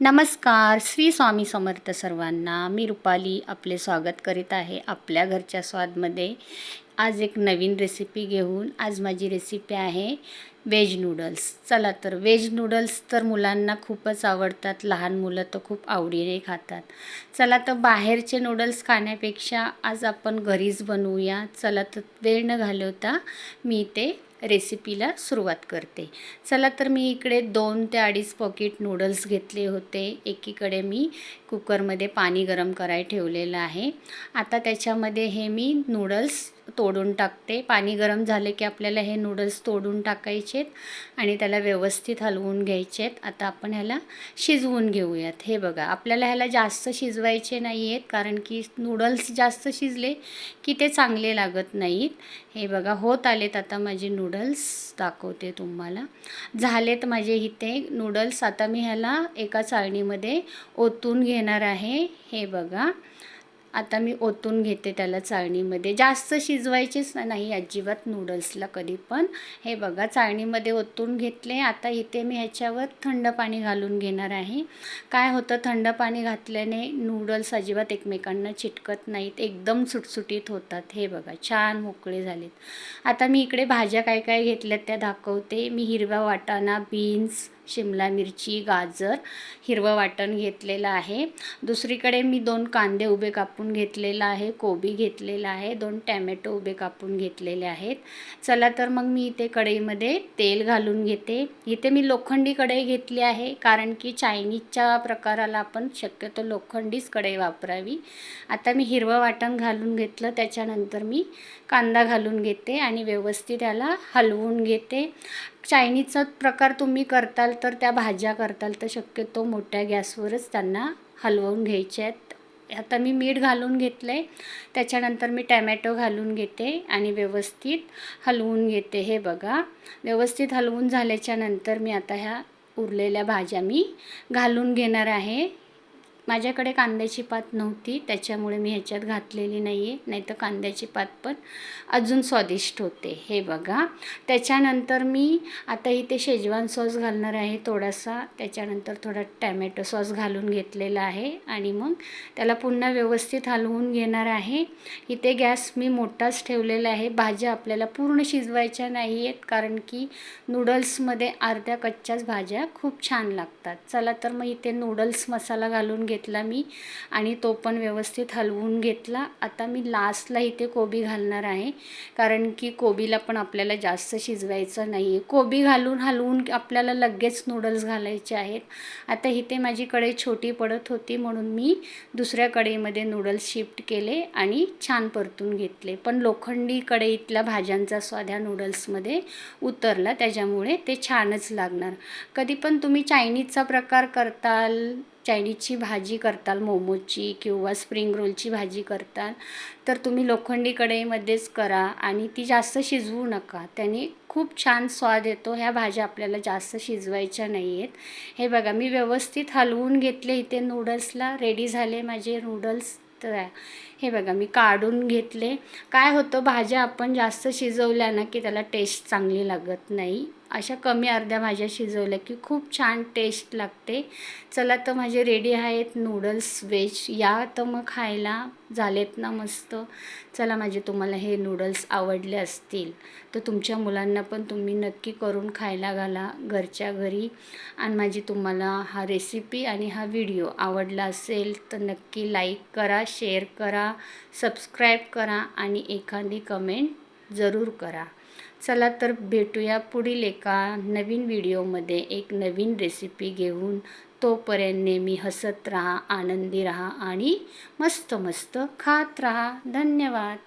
नमस्कार श्री स्वामी समर्थ सर्वांना मी रुपाली आपले स्वागत करीत आहे आपल्या घरच्या स्वादमध्ये. आज एक नवीन रेसिपी घेऊन आज माझी रेसिपी आहे व्हेज नूडल्स चला तर वेज नूडल्स तर मुलांना खूपच आवडतात. लहान मुलं तर खूप आवडीने खातात. चला तर बाहेरचे नूडल्स खाण्यापेक्षा आज आपण घरीच बनवूया. चला तर वेळ न घालवता मी ते रेसिपीला सुरुवात करते. चला तर मी इकडे दोन ते अडीच पॉकेट नूडल्स घेतले होते. एकीकडे मी कुकरमध्ये पाणी गरम करायला ठेवलेलं आहे. आता त्याच्यामध्ये हे मी नूडल्स तोडून टाकते. पाणी गरम झाले की आपल्याला हे नूडल्स तोडून टाकायचेत आणि त्याला व्यवस्थित हलवून घ्यायचेत. आता आपण ह्याला शिजवून घेऊयात. हे बघा आपल्याला ह्याला जास्त शिजवायचे नाही आहेत कारण की नूडल्स जास्त शिजले की ते चांगले लागत नाहीत. हे बघा होत आलेत आता माझे नूडल्स दाखवते तुम्हाला. झालेत माझे इथे नूडल्स आता मी ह्याला एका चाळणीमध्ये ओतून घेणार आहे. हे बघा. आता मी ओतून घेते त्याला चाळणीमध्ये. जास्त शिजवायचेच नाही अजिबात नूडल्सला कधी पण. हे बघा चाळणीमध्ये ओतून घेतले. आता इथे मी ह्याच्यावर थंड पाणी घालून घेणार आहे. काय होतं थंड पाणी घातल्याने नूडल्स अजिबात एकमेकांना चिटकत नाहीत. एकदम सुटसुटीत होतात. हे बघा छान मोकळे झालेत. आता मी इकडे भाज्या काय काय घेतल्यात त्या दाखवते. मी हिरवा वाटाणा बीन्स शिमला मिरची गाजर हिरवं वाटण घेतलेलं आहे. दुसरीकडे मी दोन कांदे उभे कापून घेतलेला आहे कोबी घेतलेला आहे दोन टॅमॅटो उभे कापून घेतलेले आहेत. चला तर मग मी इथे कढईमध्ये तेल घालून घेते. इथे मी लोखंडी कढई घेतली आहे कारण की चायनीजच्या प्रकाराला आपण शक्यतो लोखंडीच कढई वापरावी. आता मी हिरवं वाटण घालून घेतलं त्याच्यानंतर मी कांदा घालून घेते आणि व्यवस्थित त्याला हलवून घेते. चायनीजचा प्रकार तुम्ही करताल तर त्या भाज्या करताल तर शक्यतो मोठ्या गॅसवरच त्यांना हलवून घ्यायच्या आहेत. आता मी मीठ घालून घेतलं आहे त्याच्यानंतर मी टॅमॅटो घालून घेते आणि व्यवस्थित हलवून घेते. हे बघा व्यवस्थित हलवून झाल्याच्यानंतर मी आता ह्या उरलेल्या भाज्या मी घालून घेणार आहे. माझ्याकडे कांद्याची पात नव्हती त्याच्यामुळे मी ह्याच्यात घातलेली नाही आहे नाही तर कांद्याची पात पण अजून स्वादिष्ट होते. हे बघा. त्याच्यानंतर मी आता इथे शेजवान सॉस घालणार आहे थोडासा. त्याच्यानंतर थोडा टॅमॅटो सॉस घालून घेतलेला आहे. आणि मग त्याला पुन्हा व्यवस्थित हलवून घेणार आहे. इथे गॅस मी मोठाच ठेवलेला आहे. भाज्या आपल्याला पूर्ण शिजवायच्या नाही आहेत कारण की नूडल्समध्ये अर्ध्या कच्च्याच भाज्या खूप छान लागतात. चला तर मग इथे नूडल्स मसाला घालून घेतला मी आणि तो पण व्यवस्थित हलवून घेतला. आता मी लास्टला इथे कोबी घालणार आहे. कारण की कोबीला पण आपल्याला जास्त शिजवायचं नाही आहे कोबी घालून हलवून आपल्याला लगेच नूडल्स घालायचे आहेत. आता इथे माझी कढई छोटी पडत होती म्हणून मी दुसऱ्या कढईमध्ये नूडल्स शिफ्ट केले आणि छान परतून घेतले. पण लोखंडी कढईतल्या भाज्यांचा स्वाद ह्या नूडल्समध्ये उतरला. त्याच्यामुळे ते छानच लागणार. कधी पण तुम्ही चायनीजचा प्रकार करताल चायनीजची भाजी करताल मोमोची किंवा स्प्रिंग रोलची भाजी करताल तर तुम्ही लोखंडी कढईमध्येच करा आणि ती जास्त शिजवू नका. त्याने खूप छान स्वाद येतो. ह्या भाज्या आपल्याला जास्त शिजवायच्या नाही आहेत हे बघा मी व्यवस्थित हलवून घेतले इथे नूडल्सला. रेडी झाले माझे नूडल्स. तर हे बघा मी काढून घेतले. काय होतं भाज्या आपण जास्त शिजवल्या ना की त्याला टेस्ट चांगली लागत नाही. अशा कमी अर्ध्या भाज्या शिजवल्या की खूप छान टेस्ट लागते. चला तर माझे रेडी आहेत नूडल्स वेज या तर मग खायला झालेत ना मस्त. चला माझे तुम्हाला हे नूडल्स आवडले असतील तर तुमच्या मुलांना पण तुम्ही नक्की करून खायला घाला घरच्या घरी. आणि माझी तुम्हाला हा रेसिपी आणि हा व्हिडिओ आवडला असेल तर नक्की लाईक करा शेअर करा सबस्क्राईब करा आणि एखादी कमेंट जरूर करा. चला तर भेटूया पुढील एका नवीन व्हिडिओमध्ये. एक नवीन रेसिपी घेऊन तोपर्यंत नेहमी हसत राहा आनंदी राहा आणि मस्त मस्त खात राहा. धन्यवाद.